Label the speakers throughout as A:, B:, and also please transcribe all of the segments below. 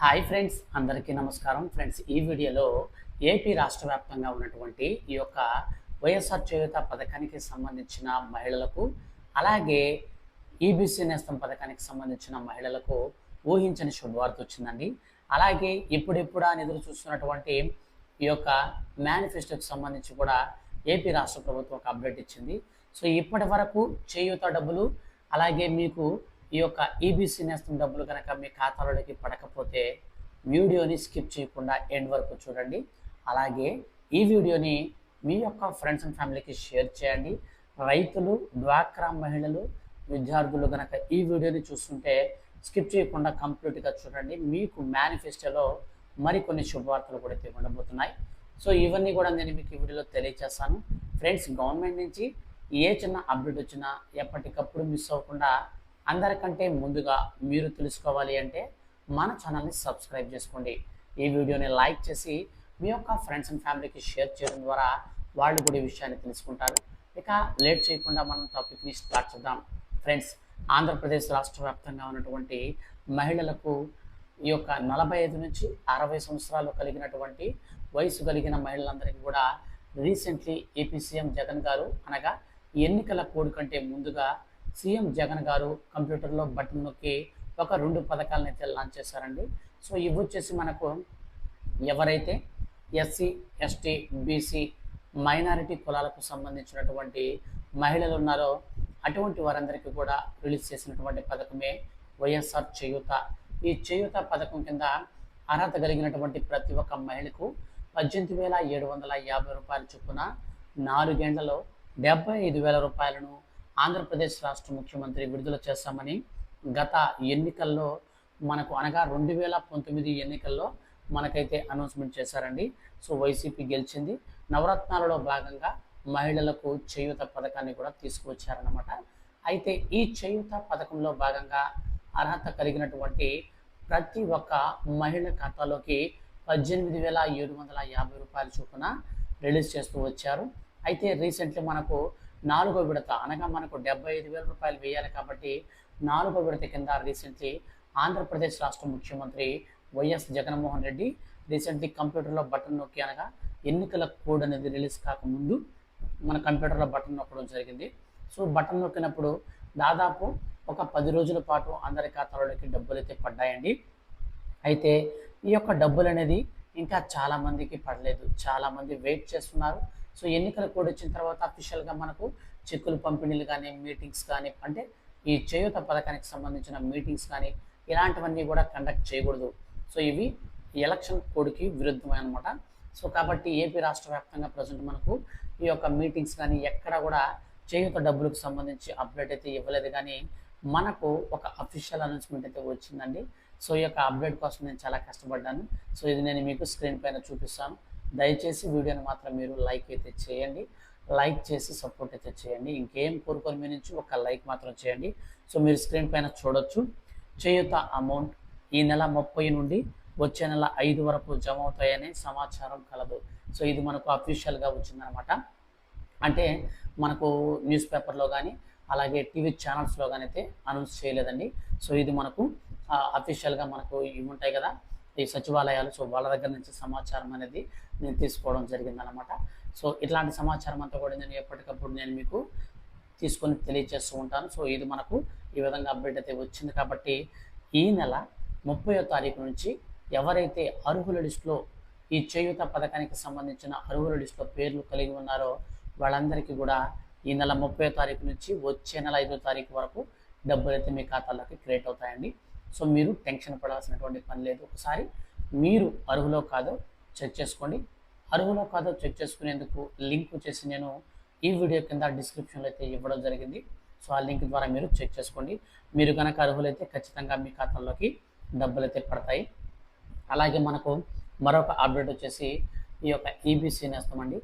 A: Hi friends అందరికీ నమస్కారం. Friends ఈ వీడియోలో ఏపీ రాష్ట్ర వ్యాప్తంగా ఉన్నటువంటి ఈ యొక్క వైఎస్ఆర్ చేయూత పథకానికి సంబంధించిన మహిళలకు అలాగే ఈబీసీ నేస్తం పథకానికి సంబంధించిన మహిళలకు ఊహించని శుభవార్త వచ్చిందండి. అలాగే ఇప్పుడిప్పుడు అని ఎదురు చూస్తున్నటువంటి ఈ యొక్క మేనిఫెస్టోకి సంబంధించి కూడా ఏపీ రాష్ట్ర ప్రభుత్వం ఒక అప్డేట్ ఇచ్చింది. సో ఇప్పటి వరకు చేయూత డబ్బులు అలాగే మీకు ఈ యొక్క ఈబీసీ నేస్తం డబ్బులు కనుక మీ ఖాతాలోకి పడకపోతే వీడియోని స్కిప్ చేయకుండా ఎండ్ వరకు చూడండి. అలాగే ఈ వీడియోని మీ యొక్క ఫ్రెండ్స్ అండ్ ఫ్యామిలీకి షేర్ చేయండి. రైతులు డ్వాక్రా మహిళలు విద్యార్థులు కనుక ఈ వీడియోని చూస్తుంటే స్కిప్ చేయకుండా కంప్లీట్గా చూడండి. మీకు మేనిఫెస్టోలో మరికొన్ని శుభవార్తలు కూడా అయితే ఉండబోతున్నాయి సో ఇవన్నీ కూడా నేను మీకు ఈ వీడియోలో తెలియజేస్తాను ఫ్రెండ్స్ గవర్నమెంట్ నుంచి ఏ చిన్న అప్డేట్ వచ్చినా ఎప్పటికప్పుడు మిస్ అవ్వకుండా అందరికంటే ముందుగా మీరు తెలుసుకోవాలి అంటే మన ఛానల్ని సబ్స్క్రైబ్ చేసుకోండి. ఈ వీడియోని లైక్ చేసి మీ యొక్క ఫ్రెండ్స్ అండ్ ఫ్యామిలీకి షేర్ చేయడం ద్వారా వాళ్ళు కూడా ఈ విషయాన్ని తెలుసుకుంటారు. ఇక లేట్ చేయకుండా మనం టాపిక్ని స్టార్ట్ చేద్దాం. ఫ్రెండ్స్ ఆంధ్రప్రదేశ్ రాష్ట్ర వ్యాప్తంగా ఉన్నటువంటి మహిళలకు ఈ యొక్క నలభై ఐదు నుంచి అరవై సంవత్సరాలు కలిగినటువంటి వయసు కలిగిన మహిళలందరికీ కూడా రీసెంట్లీ ఏపీ సీఎం జగన్ గారు అనగా ఎన్నికల కోడ్ కంటే ముందుగా సీఎం జగన్ గారు కంప్యూటర్లో బటన్ నొక్కి ఒక రెండు పథకాలను అయితే లాంచ్ చేశారండి. సో ఇవి వచ్చేసి మనకు ఎవరైతే ఎస్సీ ఎస్టీ బీసీ మైనారిటీ కులాలకు సంబంధించినటువంటి మహిళలు ఉన్నారో అటువంటి వారందరికీ కూడా రిలీజ్ చేసినటువంటి పథకమే వైఎస్ఆర్ చేయూత. ఈ చేయూత పథకం కింద అర్హత కలిగినటువంటి ప్రతి ఒక్క మహిళకు పద్దెనిమిది వేల ఏడు వందల యాభై రూపాయల చొప్పున నాలుగేండ్లలో డెబ్బై ఐదు వేల రూపాయలను ఆంధ్రప్రదేశ్ రాష్ట్ర ముఖ్యమంత్రి విడుదల చేస్తామని గత ఎన్నికల్లో మనకు అనగా రెండు వేల పంతొమ్మిది ఎన్నికల్లో మనకైతే అనౌన్స్మెంట్ చేశారండి. సో వైసీపీ గెలిచింది. నవరత్నాలలో భాగంగా మహిళలకు చేయూత పథకాన్ని కూడా తీసుకువచ్చారనమాట అయితే ఈ చేయూత పథకంలో భాగంగా అర్హత కలిగినటువంటి ప్రతి ఒక్క మహిళ ఖాతాలోకి పద్దెనిమిది వేల ఏడు వందల యాభై రూపాయల చొప్పున రిలీజ్ చేస్తూ వచ్చారు. అయితే రీసెంట్లీ మనకు నాలుగో విడత. అనగా మనకు డెబ్బై ఐదు వేల రూపాయలు వేయాలి కాబట్టి నాలుగో విడత కింద రీసెంట్లీ ఆంధ్రప్రదేశ్ రాష్ట్ర ముఖ్యమంత్రి వైఎస్ జగన్మోహన్ రెడ్డి రీసెంట్లీ కంప్యూటర్లో బటన్ నొక్కి అనగా ఎన్నికల కోడ్ అనేది రిలీజ్ కాకముందు మన కంప్యూటర్లో బటన్ నొక్కడం జరిగింది. సో బటన్ నొక్కినప్పుడు దాదాపు ఒక పది రోజుల పాటు అందరి ఖాతాలోకి డబ్బులు అయితే పడ్డాయండి. అయితే ఈ యొక్క డబ్బులు అనేది ఇంకా చాలామందికి పడలేదు. చాలామంది వెయిట్ చేస్తున్నారు. సో ఎన్నికల కోడ్ వచ్చిన తర్వాత అఫీషియల్గా మనకు చెక్కులు పంపిణీలు కానీ మీటింగ్స్ కానీ అంటే ఈ చేయూత పథకానికి సంబంధించిన మీటింగ్స్ కానీ ఇలాంటివన్నీ కూడా కండక్ట్ చేయకూడదు. సో ఇవి ఎలక్షన్ కోడ్కి విరుద్ధమే అనమాట సో కాబట్టి ఏపీ రాష్ట్ర వ్యాప్తంగా ప్రజెంట్ మనకు ఈ యొక్క మీటింగ్స్ కానీ ఎక్కడ కూడా చేయూత డబ్బులకు సంబంధించి అప్డేట్ అయితే ఇవ్వలేదు కానీ మనకు ఒక అఫీషియల్ అనౌన్స్మెంట్ అయితే వచ్చిందండి. సో ఈ యొక్క అప్డేట్ కోసం నేను చాలా కష్టపడ్డాను. సో ఇది నేను మీకు స్క్రీన్ పైన చూపిస్తాను. దయచేసి వీడియోని మాత్రం మీరు లైక్ అయితే చేయండి. లైక్ చేసి సపోర్ట్ అయితే చేయండి. ఇంకేం కోరుకొని మీ నుంచి ఒక లైక్ మాత్రం చేయండి. సో మీరు స్క్రీన్ పైన చూడొచ్చు. చేయూత అమౌంట్ ఈ నెల ముప్పై నుండి వచ్చే నెల ఐదు వరకు జమ అవుతాయనే సమాచారం కలదు. సో ఇది మనకు అఫీషియల్గా వచ్చిందనమాట. అంటే మనకు న్యూస్ పేపర్లో కానీ అలాగే టీవీ ఛానల్స్లో కానీ అయితే అనౌన్స్ చేయలేదండి. సో ఇది మనకు అఫీషియల్గా మనకు ఇవి ఉంటాయి కదా ఈ సచివాలయాలు సో వాళ్ళ దగ్గర నుంచి సమాచారం అనేది నేను తీసుకోవడం జరిగిందనమాట సో ఇట్లాంటి సమాచారం అంతా కూడా నేను ఎప్పటికప్పుడు నేను మీకు తీసుకొని తెలియజేస్తూ ఉంటాను. సో ఇది మనకు ఈ విధంగా అప్డేట్ అయితే వచ్చింది కాబట్టి ఈ నెల ముప్పయో తారీఖు నుంచి ఎవరైతే అర్హుల లిస్టులో ఈ చేయూత పథకానికి సంబంధించిన అర్హుల లిస్టులో పేర్లు కలిగి ఉన్నారో వాళ్ళందరికీ కూడా ఈ నెల ముప్పై తారీఖు నుంచి వచ్చే నెల ఐదో తారీఖు వరకు డబ్బులు అయితే మీ ఖాతాలోకి క్రియేట్ అవుతాయండి. సో మీరు టెన్షన్ పడాల్సినటువంటి పని లేదు. ఒకసారి మీరు అర్హులో కాదో చెక్ చేసుకోండి. అర్హులో కాదో చెక్ చేసుకునేందుకు లింక్ వచ్చేసి నేను ఈ వీడియో కింద డిస్క్రిప్షన్లో అయితే ఇవ్వడం జరిగింది. సో ఆ లింక్ ద్వారా మీరు చెక్ చేసుకోండి. మీరు కనుక అర్హులైతే ఖచ్చితంగా మీ ఖాతాల్లోకి డబ్బులు అయితే పడతాయి. అలాగే మనకు మరొక అప్డేట్ వచ్చేసి ఈ యొక్క ఈబీసీ నేస్తం అండి.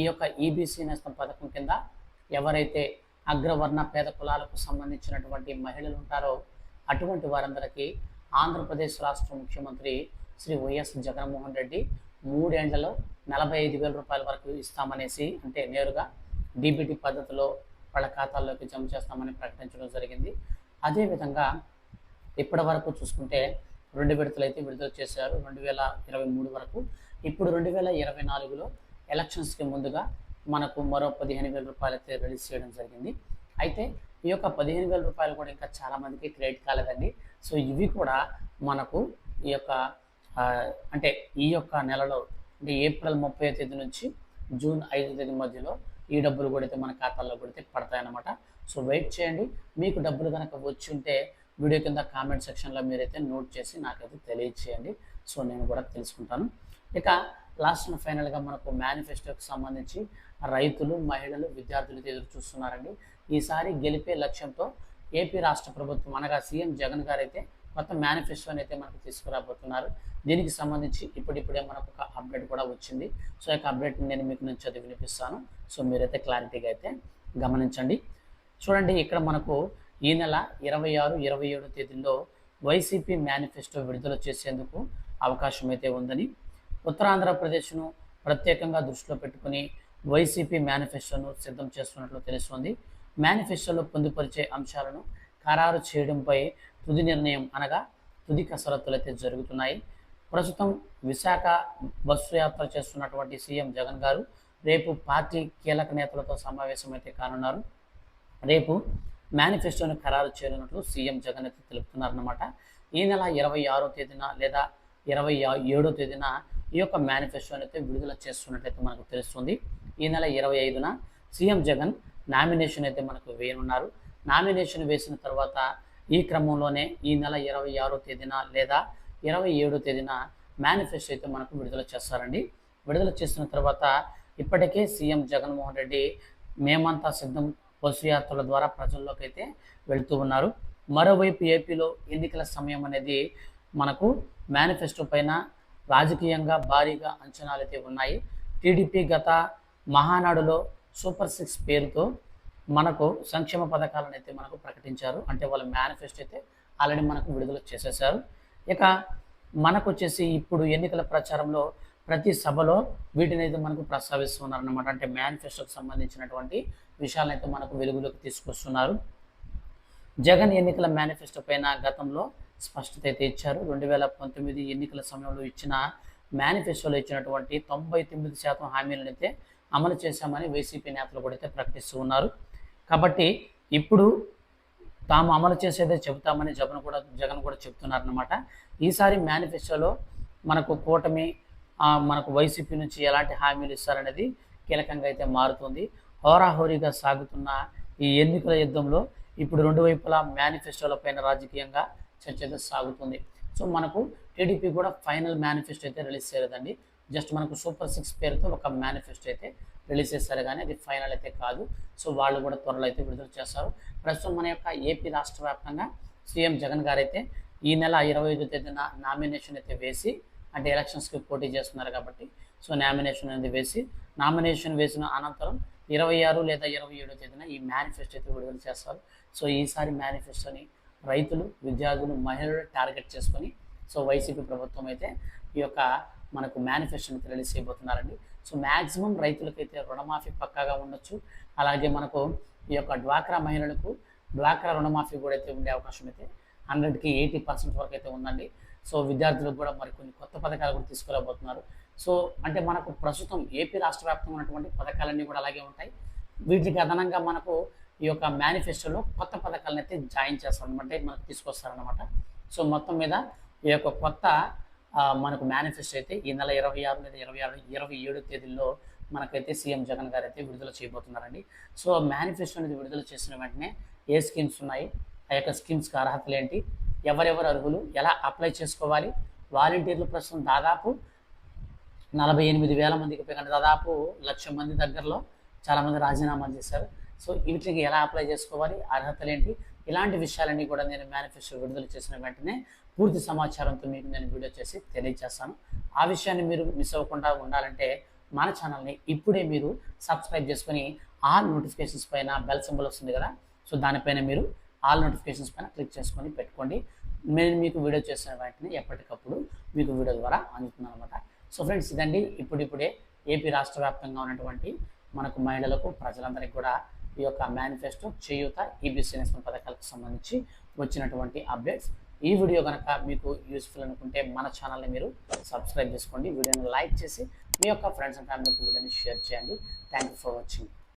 A: ఈ యొక్క ఈబీసీ నేస్తం పథకం కింద ఎవరైతే అగ్రవర్ణ పేద కులాలకు సంబంధించినటువంటి మహిళలు ఉంటారో అటువంటి వారందరికీ ఆంధ్రప్రదేశ్ రాష్ట్ర ముఖ్యమంత్రి శ్రీ వైఎస్ జగన్మోహన్ రెడ్డి మూడేండ్లలో నలభై ఐదు వేల రూపాయల వరకు ఇస్తామనేసి అంటే నేరుగా డీబీటీ పద్ధతిలో వాళ్ళ ఖాతాల్లోకి జమ చేస్తామని ప్రకటించడం జరిగింది. అదేవిధంగా ఇప్పటి వరకు చూసుకుంటే రెండు విడతలు అయితే విడుదల చేశారు. రెండు వేల ఇరవై మూడు వరకు. ఇప్పుడు రెండు వేల ఇరవై నాలుగులో ఎలక్షన్స్కి ముందుగా మనకు మరో పదిహేను వేల రూపాయలు అయితే రిలీజ్ చేయడం జరిగింది. అయితే ఈ యొక్క పదిహేను వేల రూపాయలు కూడా ఇంకా చాలామందికి క్రెడిట్ కాలేదండి. సో ఇవి కూడా మనకు ఈ యొక్క అంటే ఈ యొక్క నెలలో అంటే ఏప్రిల్ ముప్పై తేదీ నుంచి జూన్ ఐదో తేదీ మధ్యలో ఈ డబ్బులు కూడా అయితే మన ఖాతాల్లో కూడా అయితే పడతాయన్నమాట. సో వెయిట్ చేయండి. మీకు డబ్బులు కనుక వచ్చి ఉంటే వీడియో కింద కామెంట్ సెక్షన్లో మీరైతే నోట్ చేసి నాకైతే తెలియచేయండి. సో నేను కూడా తెలుసుకుంటాను. ఇక లాస్ట్ ఫైనల్గా మనకు మేనిఫెస్టోకి సంబంధించి రైతులు మహిళలు విద్యార్థులతో ఎదురు చూస్తున్నారండి. ఈసారి గెలిపే లక్ష్యంతో ఏపీ రాష్ట్ర ప్రభుత్వం అనగా సీఎం జగన్ గారు అయితే కొత్త మేనిఫెస్టోని అయితే మనకు తీసుకురాబోతున్నారు. దీనికి సంబంధించి ఇప్పుడిప్పుడే మనకు ఒక అప్డేట్ కూడా వచ్చింది. సో యొక్క అప్డేట్ నేను మీకు నుంచి చదివి వినిపిస్తాను. సో మీరైతే క్లారిటీగా అయితే గమనించండి. చూడండి ఇక్కడ మనకు ఈ నెల ఇరవై ఆరు ఇరవై ఏడు తేదీల్లో వైసీపీ మేనిఫెస్టో విడుదల చేసేందుకు అవకాశం అయితే ఉందని ఉత్తరాంధ్రప్రదేశ్ను ప్రత్యేకంగా దృష్టిలో పెట్టుకుని వైసీపీ మేనిఫెస్టోను సిద్ధం చేస్తున్నట్లు తెలుస్తోంది. మేనిఫెస్టోలో పొందుపరిచే అంశాలను ఖరారు చేయడంపై తుది నిర్ణయం అనగా తుది కసరత్తులు అయితే జరుగుతున్నాయి. ప్రస్తుతం విశాఖ బస్సు యాత్ర చేస్తున్నటువంటి సీఎం జగన్ గారు రేపు పార్టీ కీలక నేతలతో సమావేశం అయితే కానున్నారు. రేపు మేనిఫెస్టోను ఖరారు చేయనున్నట్లు సీఎం జగన్ అయితే తెలుపుతున్నారన్నమాట. ఈ నెల ఇరవై ఆరో తేదీన లేదా ఇరవై ఏడో తేదీన ఈ యొక్క మేనిఫెస్టోని అయితే విడుదల చేస్తున్నట్లయితే మనకు తెలుస్తుంది. ఈ నెల ఇరవై ఐదున సీఎం జగన్ నామినేషన్ అయితే మనకు వేయనున్నారు. నామినేషన్ వేసిన తర్వాత ఈ క్రమంలోనే ఈ నెల ఇరవై ఆరో తేదీన లేదా ఇరవై ఏడో తేదీన మేనిఫెస్టో అయితే మనకు విడుదల చేస్తారండి. విడుదల చేసిన తర్వాత ఇప్పటికే సీఎం జగన్మోహన్ రెడ్డి మేమంతా సిద్ధం బస్సు యాత్రల ద్వారా ప్రజల్లోకి అయితే వెళ్తూ ఉన్నారు. మరోవైపు ఏపీలో ఎన్నికల సమయం అనేది మనకు మేనిఫెస్టో పైన రాజకీయంగా భారీగా అంచనాలు అయితే ఉన్నాయి. టీడీపీ గత మహానాడులో సూపర్ సిక్స్ పేరుతో మనకు సంక్షేమ పథకాలను అయితే మనకు ప్రకటించారు. అంటే వాళ్ళ మేనిఫెస్టో అయితే ఆల్రెడీ మనకు విడుదల చేసేసారు ఇక మనకు వచ్చేసి ఇప్పుడు ఎన్నికల ప్రచారంలో ప్రతి సభలో వీటిని అయితే మనకు ప్రస్తావిస్తున్నారు అనమాట అంటే మేనిఫెస్టోకి సంబంధించినటువంటి విషయాలను అయితే మనకు వెలుగులోకి తీసుకొస్తున్నారు. జగన్ ఎన్నికల మేనిఫెస్టో పైన గతంలో స్పష్టత అయితే ఇచ్చారు. రెండు వేల పంతొమ్మిది ఎన్నికల సమయంలో ఇచ్చిన మేనిఫెస్టోలో ఇచ్చినటువంటి తొంభై తొమ్మిది శాతం హామీలను అయితే అమలు చేశామని వైసీపీ నేతలు కూడా అయితే ప్రకటిస్తూ ఉన్నారు. కాబట్టి ఇప్పుడు తాము అమలు చేసేదే చెబుతామని జగన్ కూడా జగన్ కూడా చెప్తున్నారనమాట ఈసారి మేనిఫెస్టోలో మనకు కూటమి మనకు వైసీపీ నుంచి ఎలాంటి హామీలు ఇస్తారనేది కీలకంగా అయితే మారుతుంది. హోరాహోరీగా సాగుతున్న ఈ ఎన్నికల యుద్ధంలో ఇప్పుడు రెండు వైపులా మేనిఫెస్టోల పైన రాజకీయంగా చర్చ సాగుతుంది. సో మనకు టీడీపీ కూడా ఫైనల్ మేనిఫెస్టో అయితే రిలీజ్ చేయలేదండి. జస్ట్ మనకు సూపర్ సిక్స్ పేరుతో ఒక మేనిఫెస్టో అయితే రిలీజ్ చేస్తారు కానీ అది ఫైనల్ అయితే కాదు. సో వాళ్ళు కూడా త్వరలో అయితే విడుదల చేస్తారు. ప్రస్తుతం మన యొక్క ఏపీ రాష్ట్ర వ్యాప్తంగా సీఎం జగన్ గారు అయితే ఈ నెల ఇరవై ఐదో తేదీన నామినేషన్ అయితే వేసి అంటే ఎలక్షన్స్కి పోటీ చేస్తున్నారు కాబట్టి సో నామినేషన్ అనేది వేసి నామినేషన్ వేసిన అనంతరం ఇరవై ఆరు లేదా ఇరవై ఏడో తేదీన ఈ మేనిఫెస్టో అయితే విడుదల చేస్తారు. సో ఈసారి మేనిఫెస్టోని రైతులు విద్యార్థులు మహిళలు టార్గెట్ చేసుకొని సో వైసీపీ ప్రభుత్వం అయితే ఈ యొక్క మనకు మేనిఫెస్టోని రిలీజ్ చేయబోతున్నారండి. సో మ్యాక్సిమం రైతులకైతే రుణమాఫీ పక్కాగా ఉండొచ్చు. అలాగే మనకు ఈ యొక్క డ్వాక్రా మహిళలకు డ్వాక్రా రుణమాఫీ కూడా అయితే ఉండే అవకాశం అయితే హండ్రెడ్కి ఎయిటీ పర్సెంట్ వరకు అయితే ఉందండి. సో విద్యార్థులకు కూడా మరి కొన్ని కొత్త పథకాలు కూడా తీసుకురాబోతున్నారు. సో అంటే మనకు ప్రస్తుతం ఏపీ రాష్ట్ర వ్యాప్తంగా ఉన్నటువంటి పథకాలన్నీ కూడా అలాగే ఉంటాయి. వీటికి అదనంగా మనకు ఈ యొక్క మేనిఫెస్టోలో కొత్త పథకాలను అయితే జాయిన్ చేస్తారనమాట మనకు తీసుకొస్తారనమాట సో మొత్తం మీద ఈ యొక్క కొత్త మనకు మేనిఫెస్టో అయితే ఈ నెల ఇరవై ఆరు లేదా ఇరవై ఆరు ఇరవై ఏడు తేదీల్లో మనకైతే సీఎం జగన్ గారు అయితే విడుదల చేయబోతున్నారండి. సో మేనిఫెస్టో అనేది విడుదల చేసిన వెంటనే ఏ స్కీమ్స్ ఉన్నాయి? ఆ యొక్క స్కీమ్స్కి అర్హతలు ఏంటి? ఎవరెవరు అర్హులు? ఎలా అప్లై చేసుకోవాలి? వాలంటీర్లు ప్రస్తుతం దాదాపు నలభై ఎనిమిది వేల మందికి పైగా అంటే దాదాపు లక్ష మంది దగ్గరలో చాలామంది రాజీనామా చేశారు. సో వీటికి ఎలా అప్లై చేసుకోవాలి అర్హతలు ఏంటి ఇలాంటి విషయాలన్నీ కూడా నేను మేనిఫెస్టో విడుదల చేసిన వెంటనే పూర్తి సమాచారంతో మీకు నేను వీడియో చేసి తెలియజేస్తాను. ఆ విషయాన్ని మీరు మిస్ అవ్వకుండా ఉండాలంటే మన ఛానల్ని ఇప్పుడే మీరు సబ్స్క్రైబ్ చేసుకొని ఆల్ నోటిఫికేషన్స్ పైన బెల్ సింబల్ వస్తుంది కదా సో దానిపైన మీరు ఆల్ నోటిఫికేషన్స్ పైన క్లిక్ చేసుకొని పెట్టుకోండి. నేను మీకు వీడియో చేసిన వెంటనే ఎప్పటికప్పుడు మీకు వీడియో ద్వారా అందుతున్నాను అనమాట సో ఫ్రెండ్స్ ఇదండి ఇప్పుడిప్పుడే ఏపీ రాష్ట్ర వ్యాప్తంగా ఉన్నటువంటి మనకు మహిళలకు ప్రజలందరికీ కూడా ఈ యొక్క మేనిఫెస్టో చేయూత ఈబీసీ నేషనల్ పథకాలకు సంబంధించి వచ్చినటువంటి అప్డేట్స్ ఈ వీడియో కనుక మీకు యూస్ఫుల్ అనుకుంటే మన ఛానల్ని మీరు సబ్స్క్రైబ్ చేసుకోండి. వీడియోని లైక్ చేసి మీ యొక్క ఫ్రెండ్స్ అండ్ ఫ్యామిలీకి వీడియోని షేర్ చేయండి. Thank you for watching